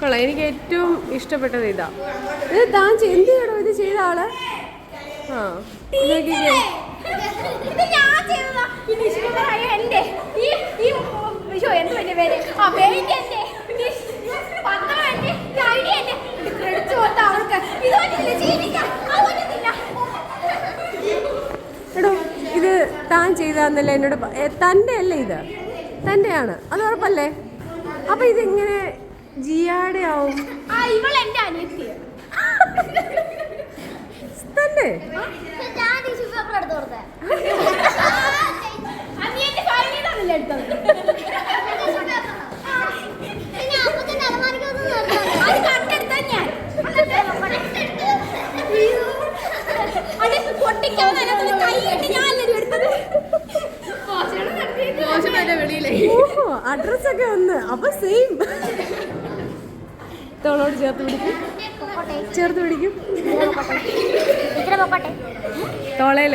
കൊള്ളാം. എനിക്ക് ഏറ്റവും ഇഷ്ടപ്പെട്ടത് ഇതാ. ഇത് താൻ എന്ത് ചെയ്യണോ? ഇത് ചെയ്ത ആൾ? ആ. നോക്കിക്കേ. എടോ ഇത് താൻ ചെയ്താന്നല്ലേ എന്നോട് തന്റെ അല്ലേ ഇത്? തന്റെയാണ് അത് ഉറപ്പല്ലേ? അപ്പൊ ഇതെങ്ങനെ? ജിയാടെ ആവും. എന്റെ അനിയത്തിയാ. ഓഹോ അഡ്രസ്സൊക്കെ ഒന്ന്. അപ്പൊ സെയിം തോളോട് ചേർത്ത് പിടിക്കും. ചേർത്ത് പിടിക്കും. തോളയിൽ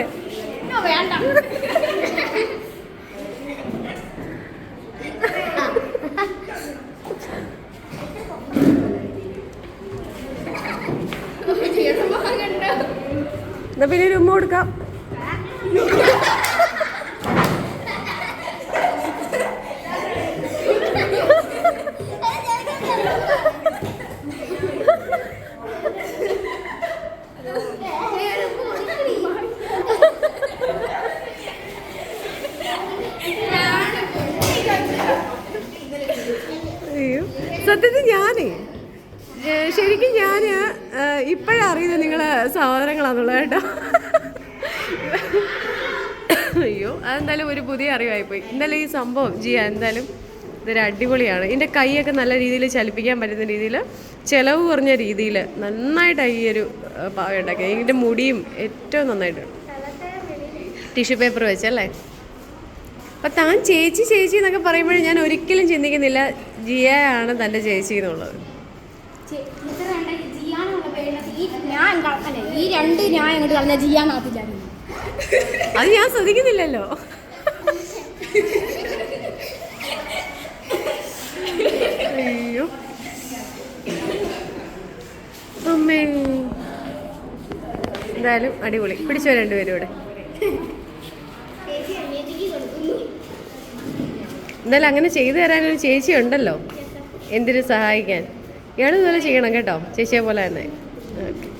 എന്നാ പിന്നെ ഒരു ഉമ്മ കൊടുക്കാം. സത്യത്തിൽ ഞാനേ ശരിക്കും ഞാൻ ഇപ്പോഴാണ് അറിയുന്നത് നിങ്ങളെ സഹോദരങ്ങളാന്നുള്ളത് കേട്ടോ. അയ്യോ അതെന്തായാലും ഒരു പുതിയ അറിവായിപ്പോയി. എന്തായാലും ഈ സംഭവം ജിയ എന്തായാലും ഇതൊരു അടിപൊളിയാണ്. ഇതിന്റെ കൈയൊക്കെ നല്ല രീതിയിൽ ചലിപ്പിക്കാൻ പറ്റുന്ന രീതിയിൽ ചിലവ് കുറഞ്ഞ രീതിയിൽ നന്നായിട്ട് ഈ ഒരു പാവ ഉണ്ടാക്കിയത് ഇതിന്റെ മുടിയും ഏറ്റവും നന്നായിട്ടുണ്ട്. ടിഷ്യൂ പേപ്പർ വെച്ചല്ലേ? അപ്പം താൻ ചേച്ചി ചേച്ചി എന്നൊക്കെ പറയുമ്പോൾ ഞാൻ ഒരിക്കലും ചിന്തിക്കുന്നില്ല ജിയയാണ് തന്റെ ചേച്ചി എന്നുള്ളത്. ഈ രണ്ട് ഞാൻ കളഞ്ഞ അത് ഞാൻ ശ്രദ്ധിക്കുന്നില്ലല്ലോ. അയ്യോ. അമ്മേ. എന്തായാലും അടിപൊളി. പിടിച്ചോ രണ്ടുപേരും ഇവിടെ. എന്തായാലും അങ്ങനെ ചെയ്തു തരാനൊരു ചേച്ചി ഉണ്ടല്ലോ. എന്തിനു സഹായിക്കാൻ? ഇയാൾ പോലെ ചെയ്യണം കേട്ടോ. ചേച്ചിയെ പോലെ തന്നെ. ഓക്കെ